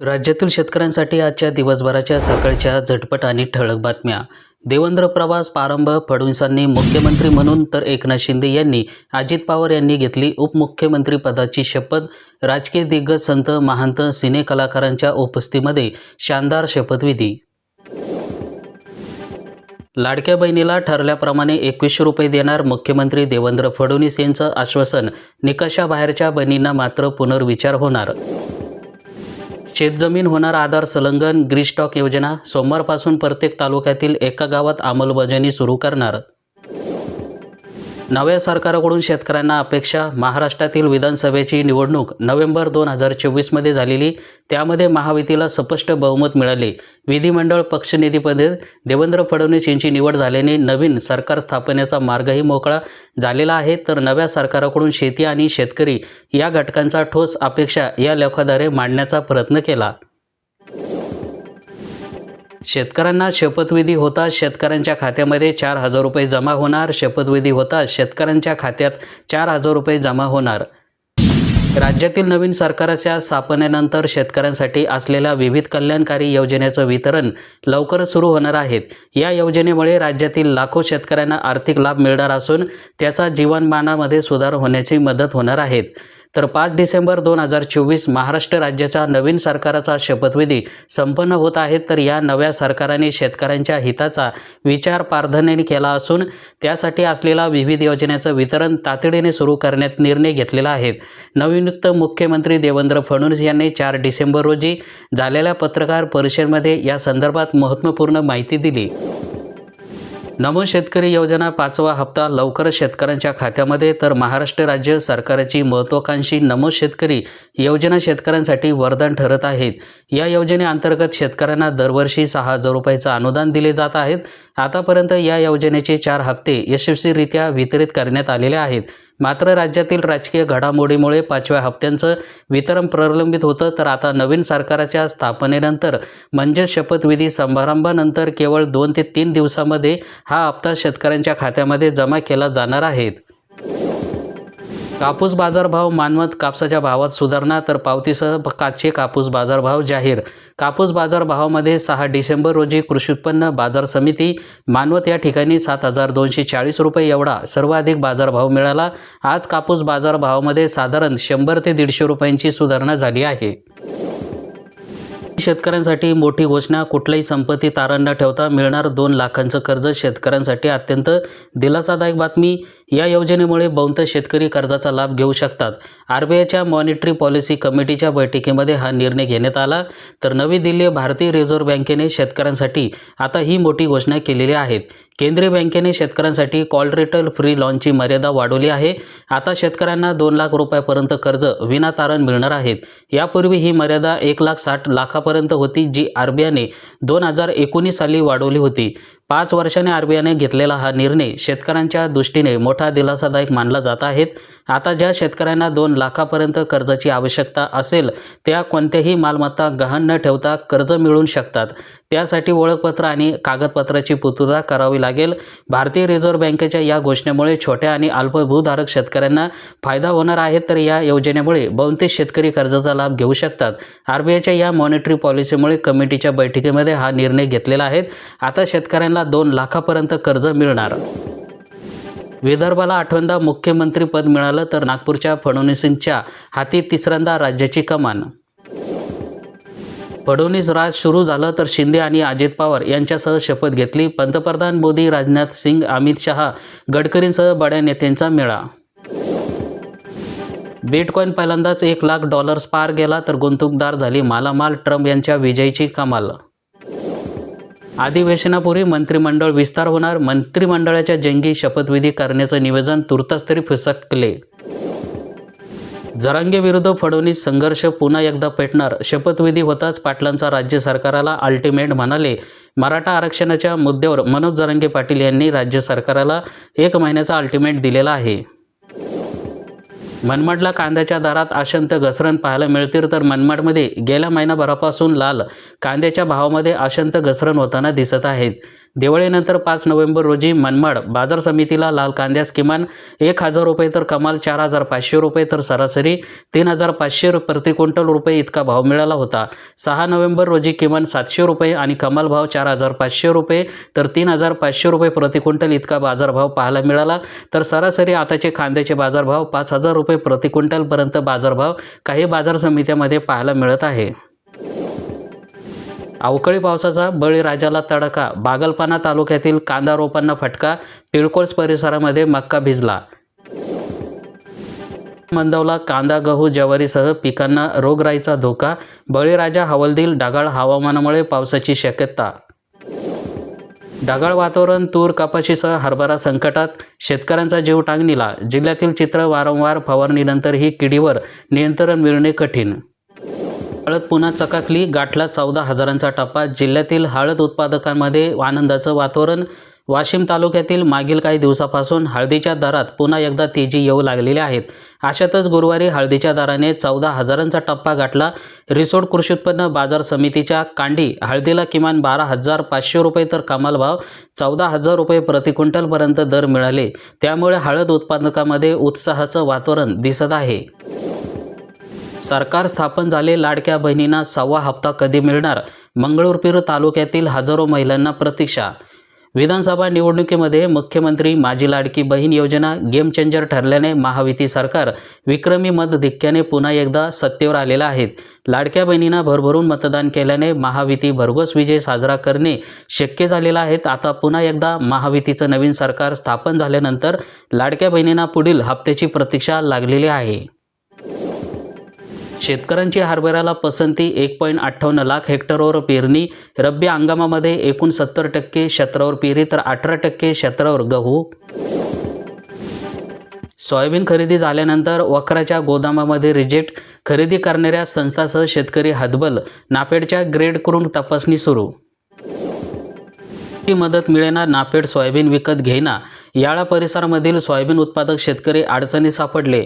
राज्यातील शेतकऱ्यांसाठी आजच्या दिवसभराच्या सकाळच्या झटपट आणि ठळक बातम्या. देवेंद्र प्रवास प्रारंभ फडणवीसांनी मुख्यमंत्री म्हणून तर एकनाथ शिंदे यांनी अजित पवार यांनी घेतली उपमुख्यमंत्री पदाची शपथ. राजकीय दिग्गज संत महांत सिने कलाकारांच्या उपस्थितीमध्ये शानदार शपथविधी. लाडक्या बहिणीला ठरल्याप्रमाणे एकवीसशे रुपये देणार मुख्यमंत्री देवेंद्र फडणवीस यांचं आश्वासन. निकषाबाहेरच्या बहिणींना मात्र पुनर्विचार होणार. शेतजमीन होणार आधार संलग्न ग्रीस्टॉक योजना सोमवारपासून प्रत्येक तालुक्यातील एका गावात अंमलबजावणी सुरू करणार. नव्या सरकारकडून शेतकऱ्यांना अपेक्षा महाराष्ट्रातील विधानसभेची निवडणूक नोव्हेंबर दोन हजार चोवीसमध्ये झालेली त्यामध्ये महायुतीला स्पष्ट बहुमत मिळाले. विधिमंडळ पक्षनेतेपदे देवेंद्र फडणवीस यांची निवड झाल्याने नवीन सरकार स्थापनेचा मार्गही मोकळा झालेला आहे. तर नव्या सरकारकडून शेती आणि शेतकरी या घटकांचा ठोस अपेक्षा या लेखाद्वारे मांडण्याचा प्रयत्न केला. शेतकऱ्यांना शपथविधी होताच शेतकऱ्यांच्या खात्यामध्ये चार हजार रुपये जमा होणार. शपथविधी होताच शेतकऱ्यांच्या खात्यात चार हजार रुपये जमा होणार. राज्यातील नवीन सरकारच्या स्थापनेनंतर शेतकऱ्यांसाठी असलेल्या विविध कल्याणकारी योजनेचं वितरण लवकरच सुरू होणार आहेत. या योजनेमुळे राज्यातील लाखो शेतकऱ्यांना आर्थिक लाभ मिळणार असून त्याचा जीवनमानामध्ये सुधार होण्याची मदत होणार आहेत तर पाच डिसेंबर दोन हजार चोवीस महाराष्ट्र राज्याचा नवीन सरकाराचा शपथविधी संपन्न होत आहे तर या नव्या सरकारने शेतकऱ्यांच्या हिताचा विचार प्राधान्याने केला असून त्यासाठी असलेला विविध योजनेचं वितरण तातडीने सुरू करण्यात निर्णय घेतलेला आहे. नवनियुक्त मुख्यमंत्री देवेंद्र फडणवीस यांनी चार डिसेंबर रोजी झालेल्या पत्रकार परिषदेमध्ये या संदर्भात महत्त्वपूर्ण माहिती दिली. नमो शेतकरी योजना पाचवा हप्ता लवकरच शेतकऱ्यांच्या खात्यामध्ये तर महाराष्ट्र राज्य सरकारची महत्त्वाकांक्षी नमो शेतकरी योजना शेतकऱ्यांसाठी वरदान ठरत आहेत. या योजनेअंतर्गत शेतकऱ्यांना दरवर्षी सहा हजार रुपयाचं अनुदान दिले जात आहेत. आतापर्यंत या योजनेचे चार हप्ते यशस्वीरित्या वितरित करण्यात आलेले आहेत. मात्र राज्यातील राजकीय घडामोडीमुळे पाचव्या हप्त्यांचं वितरण प्रलंबित होतं तर आता नवीन सरकारच्या स्थापनेनंतर म्हणजेच शपथविधी समारंभानंतर केवळ दोन ते तीन दिवसामध्ये हा हप्ता शेतकऱ्यांच्या खात्यामध्ये जमा केला जाणार आहेत कापूस बाजारभाव मानवत कापसाच्या भावात सुधारणा तर पावतीसह काचे कापूस बाजारभाव जाहीर. कापूस बाजारभावामध्ये सहा डिसेंबर रोजी कृषी उत्पन्न बाजार समिती मानवत या ठिकाणी सात हजार दोनशे चाळीस रुपये एवढा सर्वाधिक बाजारभाव मिळाला. आज कापूस बाजारभावामध्ये साधारण शंभर ते दीडशे रुपयांची सुधारणा झाली आहे. शेतकऱ्यांसाठी मोठी घोषणा. कुठल्याही संपत्ती तारण न ठेवता मिळणार दोन लाखांचं कर्ज शेतकऱ्यांसाठी अत्यंत दिलासादायक बातमी. या योजनेमुळे बहुतांश शेतकरी कर्जाचा लाभ घेऊ शकतात. आर बी आयच्या मॉनिटरी पॉलिसी कमिटीच्या बैठकीमध्ये हा निर्णय घेण्यात आला. तर नवी दिल्ली भारतीय रिझर्व्ह बँकेने शेतकऱ्यांसाठी आता ही मोठी घोषणा केलेली आहेत. केंद्रीय बँकेने शेतकऱ्यांसाठी कॉल रेटल फ्री लॉनची मर्यादा वाढवली आहे. आता शेतकऱ्यांना दोन लाख रुपयापर्यंत कर्ज विनातारण मिळणार आहेत. यापूर्वी ही मर्यादा एक लाख साठ लाखापर्यंत होती जी आर बी आयने दोन हजार एकोणीस साली वाढवली होती. पाच वर्षाने आर बी आयने घेतलेला हा निर्णय शेतकऱ्यांच्या दृष्टीने मोठा दिलासादायक मानला जात आहेत आता ज्या शेतकऱ्यांना दोन लाखापर्यंत कर्जाची आवश्यकता असेल त्या कोणत्याही मालमत्ता गहाण न ठेवता कर्ज मिळू शकतात. त्यासाठी ओळखपत्र आणि कागदपत्राची पूर्तता करावी लागेल. भारतीय रिझर्व्ह बँकेच्या या घोषणेमुळे छोट्या आणि अल्पभूधारक शेतकऱ्यांना फायदा होणार आहे तर या योजनेमुळे बहुतेक शेतकरी कर्जाचा लाभ घेऊ शकतात. आर बी आयच्या या मॉनिटरी पॉलिसीमुळे कमिटीच्या बैठकीमध्ये हा निर्णय घेतलेला आहे. आता शेतकऱ्यांना दोन लाखापर्यंत कर्ज मिळणार. विदर्भाला आठवंदा मुख्यमंत्रीपद मिळालं तर नागपूरच्या फडणवीसांच्या हाती तिसऱ्यांदा राज्याची कमान. फडणवीस राज सुरू झालं तर शिंदे आणि अजित पवार यांच्यासह शपथ घेतली. पंतप्रधान मोदी राजनाथ सिंग अमित शहा गडकरींसह बड्या नेत्यांचा मेळा. बिटकॉईन पहिल्यांदाच एक लाख डॉलर्स पार गेला तर गुंतवणूकदार झाली मालामाल. ट्रम्प यांच्या विजयीची कमाल. अधिवेशनापूर्वी मंत्रिमंडळ विस्तार होणार. मंत्रिमंडळाच्या जंगी शपथविधी करण्याचं निवेदन तुर्तास तरी फिसकले. जरांगे विरुद्ध फडणवीस संघर्ष पुन्हा एकदा पेटणार. शपथविधी होताच पाटलांचा राज्य सरकाराला अल्टिमेट म्हणाले. मराठा आरक्षणाच्या मुद्द्यावर मनोज जरांगे पाटील यांनी राज्य सरकाराला एक महिन्याचा अल्टिमेट दिलेला आहे. मनमाडला कांद्याच्या दरात अशंत घसरण पाहायला मिळतील तर मनमाडमध्ये गेल्या महिनाभरापासून लाल कांद्याच्या भावामध्ये अशंत घसरण होताना दिसत आहेत. दिवाळीनंतर पाच नोव्हेंबर रोजी मनमाड बाजार समितीला लाल कांद्यास किमान एक हजार रुपये तर कमाल चार हजार पाचशे रुपये तर सरासरी तीन हजार पाचशे प्रति क्विंटल रुपये इतका भाव मिळाला होता. सहा नोव्हेंबर रोजी किमान सातशे रुपये आणि कमाल भाव चार हजार पाचशे रुपये तर तीन हजार पाचशे रुपये प्रति क्विंटल इतका बाजारभाव पाहायला मिळाला. तर सरासरी आताचे कांद्याचे बाजारभाव पाच हजार रुपये प्रति क्विंटलपर्यंत बाजारभाव काही बाजार समित्यामध्ये पाहायला मिळत आहे. अवकाळी पावसाचा बळीराजाला तडका बागलपाना तालुक्यातील कांदा रोपांना फटका पिळकोस परिसरामध्ये मक्का भिजला. मंदवला कांदा गहू ज्वारीसह पिकांना रोगराईचा धोका बळीराजा हवलदिल ढगाळ हवामानामुळे पावसाची शक्यता. ढगाळ वातावरण तूर कपाशीसह हरभरा संकटात शेतकऱ्यांचा जीव टांगणीला जिल्ह्यातील चित्र वारंवार फवारणीनंतरही किडीवर नियंत्रण मिळणे कठीण. हळद पुन्हा चकाकली गाठला चौदा हजारांचा टप्पा. जिल्ह्यातील हळद उत्पादकांमध्ये आनंदाचं वातावरण. वाशिम तालुक्यातील मागील काही दिवसापासून हळदीच्या दरात पुन्हा एकदा तेजी येऊ लागलेल्या आहेत अशातच गुरुवारी हळदीच्या दराने चौदा हजारांचा टप्पा गाठला. रिसोड कृषी उत्पन्न बाजार समितीच्या कांडी हळदीला किमान बारा हजार पाचशे रुपये तर कमाल भाव चौदा हजार रुपये प्रति क्विंटलपर्यंत दर मिळाले. त्यामुळे हळद उत्पादकामध्ये उत्साहाचं वातावरण दिसत आहे. सरकार स्थापन झाले लाडक्या बहिणींना सव्वा हप्ता कधी मिळणार? मंगळूरपीर तालुक्यातील हजारो महिलांना प्रतीक्षा. विधानसभा निवडणुकीमध्ये मुख्यमंत्री माझी लाडकी बहीण योजना गेम चेंजर ठरल्याने महायुती सरकार विक्रमी मतधिक्याने पुन्हा एकदा सत्तेवर आलेलं आहेत लाडक्या बहिणींना भरभरून मतदान केल्याने महायुती भरघोस विजय साजरा करणे शक्य झालेलं आहे. आता पुन्हा एकदा महायुतीचं नवीन सरकार स्थापन झाल्यानंतर लाडक्या बहिणींना पुढील हप्त्याची प्रतीक्षा लागलेली आहे. शेतकऱ्यांची हरभऱ्याला पसंती एक पॉईंट अठ्ठावन्न लाख हेक्टरवर पेरणी रब्बी हंगामामध्ये एकूण सत्तर टक्के क्षेत्रावर पेरी तर अठरा टक्के क्षेत्रावर गहू. सोयाबीन खरेदी झाल्यानंतर वक्राच्या गोदामामध्ये रिजेक्ट खरेदी करणाऱ्या संस्थासह शेतकरी हदबल नापेडच्या ग्रेड करून तपासणी सुरू. मदत मिळेना नापेड सोयाबीन विकत घेईना. याळा परिसरामधील सोयाबीन उत्पादक शेतकरी अडचणी सापडले.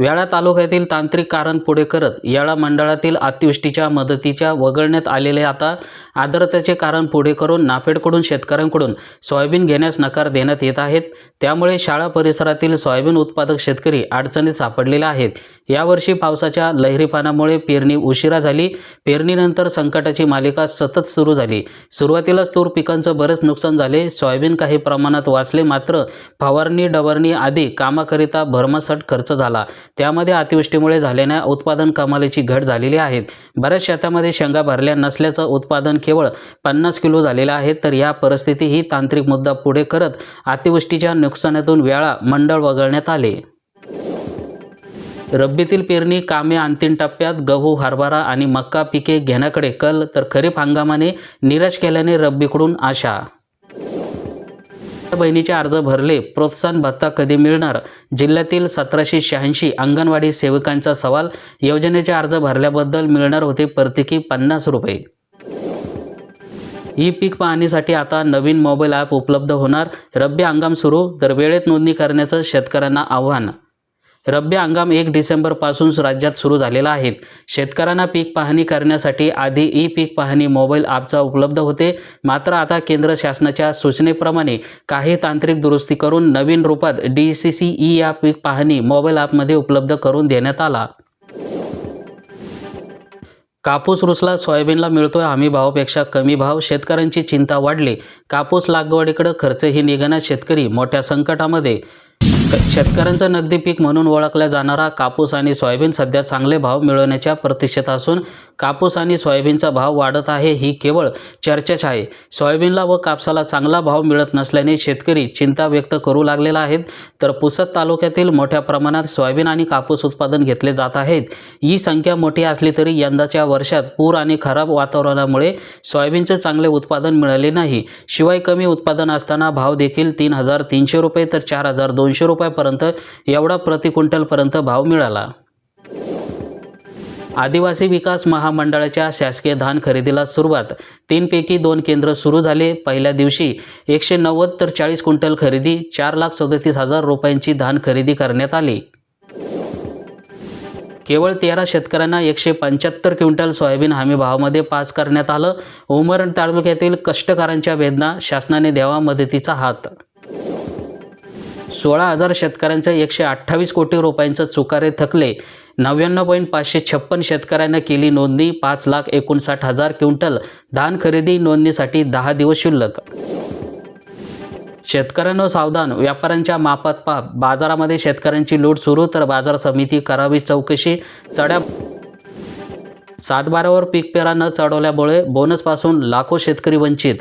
वेळा तालुक्यातील तांत्रिक कारण पुढे करत याळा मंडळातील अतिवृष्टीच्या मदतीच्या वगळण्यात आलेले आता आर्द्रतेचे कारण पुढे करून नाफेडकडून शेतकऱ्यांकडून सोयाबीन घेण्यास नकार देण्यात येत आहेत. त्यामुळे शाळा परिसरातील सोयाबीन उत्पादक शेतकरी अडचणीत सापडलेले आहेत. यावर्षी पावसाच्या लहरीपानामुळे पेरणी उशिरा झाली. पेरणीनंतर संकटाची मालिका सतत सुरू झाली. सुरुवातीलाच तूर पिकांचं बरंच नुकसान झाले. सोयाबीन काही प्रमाणात वाचले मात्र फवारणी डवारणी आदी कामाकरिता भरमसाठ खर्च झाला. त्यामध्ये अतिवृष्टीमुळे झालेल्या उत्पादन कमालीची घट झालेली आहे. बऱ्याच शेतामध्ये शेंगा भरल्या नसल्याचं उत्पादन केवळ पन्नास किलो झालेलं आहे तर या परिस्थिती ही तांत्रिक मुद्दा पुढे करत अतिवृष्टीच्या नुकसानातून वेळा मंडळ वगळण्यात आले. रब्बीतील पेरणी कामे अंतिम टप्प्यात गहू हरभरा आणि मक्का पिके घेण्याकडे कल तर खरीप हंगामाने निराश केल्याने रब्बीकडून आशा. बहिणीचे अर्ज भरले प्रोत्साहन भत्ता कधी मिळणार? जिल्ह्यातील सतराशे शहाऐंशी अंगणवाडी सेविकांचा सवाल योजनेचे अर्ज भरल्याबद्दल मिळणार होते प्रत्येकी पन्नास रुपये. ई पीक पाहणीसाठी आता नवीन मोबाईल ॲप उपलब्ध होणार. रब्बी हंगाम सुरू तर वेळेत नोंदणी करण्याचं शेतकऱ्यांना आव्हान. रब्बी हंगाम एक डिसेंबरपासूनच राज्यात सुरू झालेला आहे. शेतकऱ्यांना पीक पाहणी करण्यासाठी आधी ई पीक पाहणी मोबाईल ॲपचा उपलब्ध होते. मात्र आता केंद्र शासनाच्या सूचनेप्रमाणे काही तांत्रिक दुरुस्ती करून नवीन रूपात डी सी सी ई या पीक पाहणी मोबाईल ॲपमध्ये उपलब्ध करून देण्यात आला. कापूस रुसला सोयाबीनला मिळतोय हमी भावापेक्षा कमी भाव शेतकऱ्यांची चिंता वाढली. कापूस लागवडीकडे खर्चही निघण्यात शेतकरी मोठ्या संकटामध्ये. शेतकऱ्यांचं नगदी पीक म्हणून ओळखला जाणारा कापूस आणि सोयाबीन सध्या चांगले भाव मिळवण्याच्या प्रतीक्षेत असून कापूस आणि सोयाबीनचा भाव वाढत आहे ही केवळ चर्चाच आहे. सोयाबीनला व कापसाला चांगला भाव मिळत नसल्याने शेतकरी चिंता व्यक्त करू लागलेला आहेत तर पुसद तालुक्यातील मोठ्या प्रमाणात सोयाबीन आणि कापूस उत्पादन घेतले जात आहेत. ही संख्या मोठी असली तरी यंदाच्या वर्षात पूर आणि खराब वातावरणामुळे सोयाबीनचे चांगले उत्पादन मिळाले नाही. शिवाय कमी उत्पादन असताना भाव देखील तीन हजार तीनशे रुपये तर चार हजार दोनशे दोनशे रुपयापर्यंत एवढा प्रति क्विंटलपर्यंत भाव मिळाला. आदिवासी विकास महामंडळाच्या शासकीय धान खरेदीला सुरुवात. तीनपैकी दोन केंद्र सुरू झाले. पहिल्या दिवशी एकशे नव्वद तर चाळीस क्विंटल खरेदी चार लाख सदतीस हजार रुपयांची धान खरेदी करण्यात आली. केवळ तेरा शेतकऱ्यांना एकशे पंच्याहत्तर क्विंटल सोयाबीन हमी भावामध्ये पास करण्यात आलं. उमरण तालुक्यातील कष्टकऱ्यांच्या वेदना शासनाने द्यावा मदतीचा हात. सोळा हजार शेतकऱ्यांचं एकशे अठ्ठावीस कोटी रुपयांचं चुकारे थकले. नव्याण्णव पॉईंट पाचशे छप्पन शेतकऱ्यांना केली नोंदणी पाच लाख एकोणसाठ हजार क्विंटल. धान खरेदी नोंदणीसाठी दहा दिवस शिल्लक. शेतकऱ्यांनो सावधान. व्यापाऱ्यांच्या मापात पा बाजारामध्ये शेतकऱ्यांची लूट सुरू तर बाजार समिती करावी चौकशी. चढ्या सातबारावर पीक पेरा न चढवल्यामुळे बोनसपासून लाखो शेतकरी वंचित.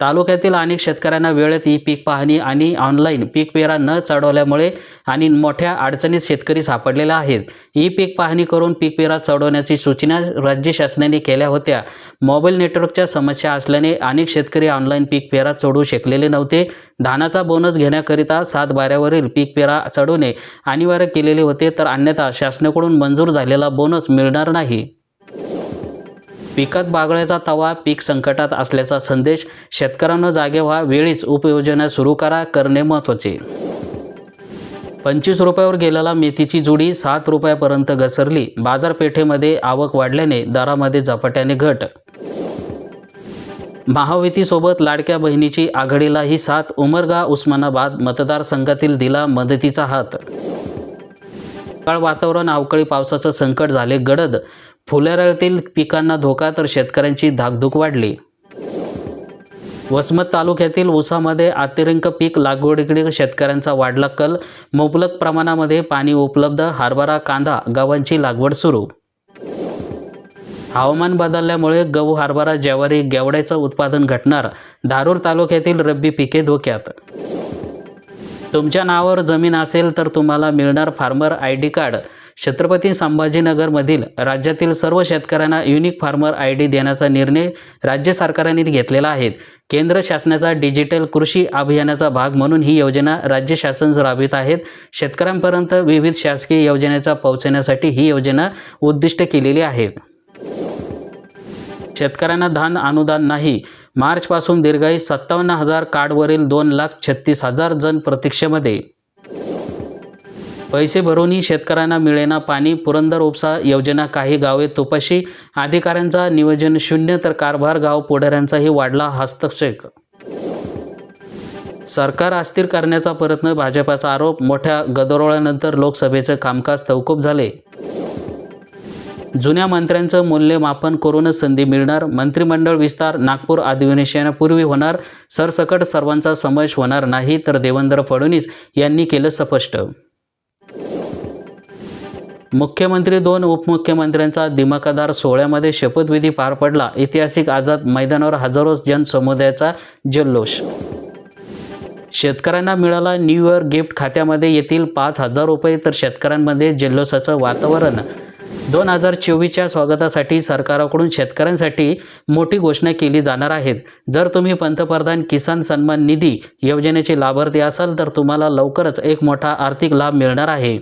तालुक्यातील अनेक शेतकऱ्यांना वेळेत ई पीक पाहणी आणि ऑनलाईन पीक पेरा न चढवल्यामुळे आणि मोठ्या अडचणीत शेतकरी सापडलेले आहेत ई पीक पाहणी करून पीक पेरा चढवण्याची सूचना राज्य शासनाने केल्या होत्या. मोबाईल नेटवर्कच्या समस्या असल्याने अनेक शेतकरी ऑनलाईन पीक पेरा चढवू शकलेले नव्हते. धानाचा बोनस घेण्याकरिता सात बाऱ्यावरील पीक पेरा चढवणे अनिवार्य केलेले होते तर अन्यथा शासनाकडून मंजूर झालेला बोनस मिळणार नाही. पिकात बागळ्याचा तवा पीक संकटात असल्याचा संदेश शेतकऱ्यांना जागे व्हा. वेळीच उपयोजना सुरू करा. करणे महत्त्वाचे. पंचवीस रुपयावर गेलेला मेथीची जुडी सात रुपयापर्यंत घसरली. बाजारपेठेमध्ये आवक वाढल्याने दरामध्ये झपाट्याने घट. महायुतीसोबत लाडक्या बहिणीची आघाडीला ही साथ. उमरगा उस्मानाबाद मतदारसंघातील दिला मदतीचा हात. काळ वातावरण अवकाळी पावसाचं संकट झाले गडद. फुलेराळ्यातील पिकांना धोका तर शेतकऱ्यांची धाकधूक वाढली. वसमत तालुक्यातील ऊसामध्ये अतिरिक्त पीक लागवडीकडे शेतकऱ्यांचा वाढला कल. मुबलक प्रमाणामध्ये पाणी उपलब्ध हरभरा कांदा गव्हांची लागवड सुरू. हवामान बदलल्यामुळे गहू हरभरा ज्वारी गेवड्याचं उत्पादन घटणार. धारूर तालुक्यातील रब्बी पिके धोक्यात. तुमच्या नावावर जमीन असेल तर तुम्हाला मिळणार farmer I D card. Chhatrapati संभाजीनगरमधील राज्यातील सर्व शेतकऱ्यांना युनिक फार्मर आय डी देण्याचा निर्णय राज्य सरकारने घेतलेला आहे. केंद्र शासनाचा डिजिटल कृषी अभियानाचा भाग म्हणून ही योजना राज्य शासन राबवित आहेत. शेतकऱ्यांपर्यंत विविध शासकीय योजनेचा पोहोचण्यासाठी ही योजना उद्दिष्ट केलेली आहेत. शेतकऱ्यांना धान अनुदान नाही. मार्चपासून दीर्घाई सत्तावन्न हजार कार्डवरील दोन लाख छत्तीस हजार जण प्रतीक्षेमध्ये पैसे भरूनही शेतकऱ्यांना मिळेना पाणी पुरंदर उपसा योजना काही गावे तुपाशी. अधिकाऱ्यांचा नियोजन शून्य तर कारभार गाव पुढाऱ्यांचाही वाढला हस्तक्षेप. सरकार अस्थिर करण्याचा प्रयत्न भाजपाचा आरोप मोठ्या गदारोळानंतर लोकसभेचं कामकाज तहकूब झाले. जुन्या मंत्र्यांचं मूल्यमापन करूनच संधी मिळणार मंत्रिमंडळ विस्तार नागपूर अधिवेशनापूर्वी होणार सरसकट सर्वांचा समावेश होणार नाही तर देवेंद्र फडणवीस यांनी केलं स्पष्ट. मुख्यमंत्री दोन उपमुख्यमंत्र्यांचा दिमाखदार सोहळ्यामध्ये शपथविधी पार पडला. ऐतिहासिक आझाद मैदानावर हजारो जनसमुदायाचा जल्लोष. शेतकऱ्यांना मिळाला न्यू इयर गिफ्ट खात्यामध्ये येतील पाच हजार रुपये तर शेतकऱ्यांमध्ये जल्लोषाचं वातावरण. दोन हजार चोवीसच्या स्वागतासाठी सरकारकडून शेतकऱ्यांसाठी मोठी घोषणा केली जाणार आहेत. जर तुम्ही पंतप्रधान किसान सन्मान निधी योजनेचे लाभार्थी असाल तर तुम्हाला लवकरच एक मोठा आर्थिक लाभ मिळणार आहे.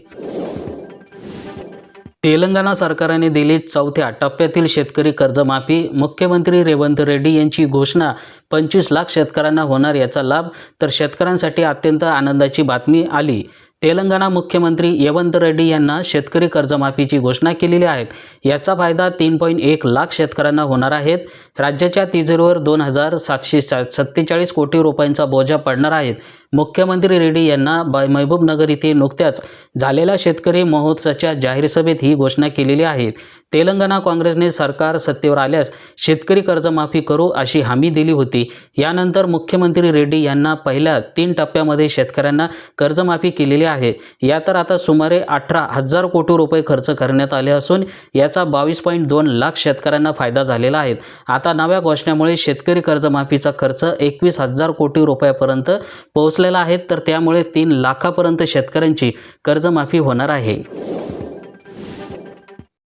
तेलंगणा सरकारने दिली चौथ्या टप्प्यातील शेतकरी कर्जमाफी. मुख्यमंत्री रेवंत रेड्डी यांची घोषणा पंचवीस लाख शेतकऱ्यांना होणार याचा लाभ तर शेतकऱ्यांसाठी अत्यंत आनंदाची बातमी आली. तेलंगणा मुख्यमंत्री यवंत रेड्डी यांना शेतकरी कर्जमाफीची घोषणा केलेली आहे याचा फायदा तीन पॉईंट एक लाख शेतकऱ्यांना होणार आहेत. राज्याच्या तिजोरीवर दोन हजार सातशे सा सत्तेचाळीस कोटी रुपयांचा बोजा पडणार आहेत. मुख्यमंत्री रेड्डी यांना ब महबूबनगर येथे नुकत्याच झालेल्या शेतकरी महोत्सवाच्या जाहीर सभेत ही घोषणा केलेली आहे तेलंगणा काँग्रेसने सरकार सत्तेवर आल्यास शेतकरी कर्जमाफी करू अशी हमी दिली होती. यानंतर मुख्यमंत्री रेड्डी यांना पहिल्या तीन टप्प्यामध्ये शेतकऱ्यांना कर्जमाफी केलेली आहे. या तर आता सुमारे अठरा हजार कोटी रुपये खर्च करण्यात आले असून याचा बावीस पॉईंट दोन लाख शेतकऱ्यांना फायदा झालेला आहे. आता नव्या घोषणेमुळे शेतकरी कर्जमाफीचा खर्च एकवीस हजार कोटी रुपयापर्यंत पोहोचला पोहोचलेला आहे तर त्यामुळे तीन लाखापर्यंत शेतकऱ्यांची कर्जमाफी होणार आहे.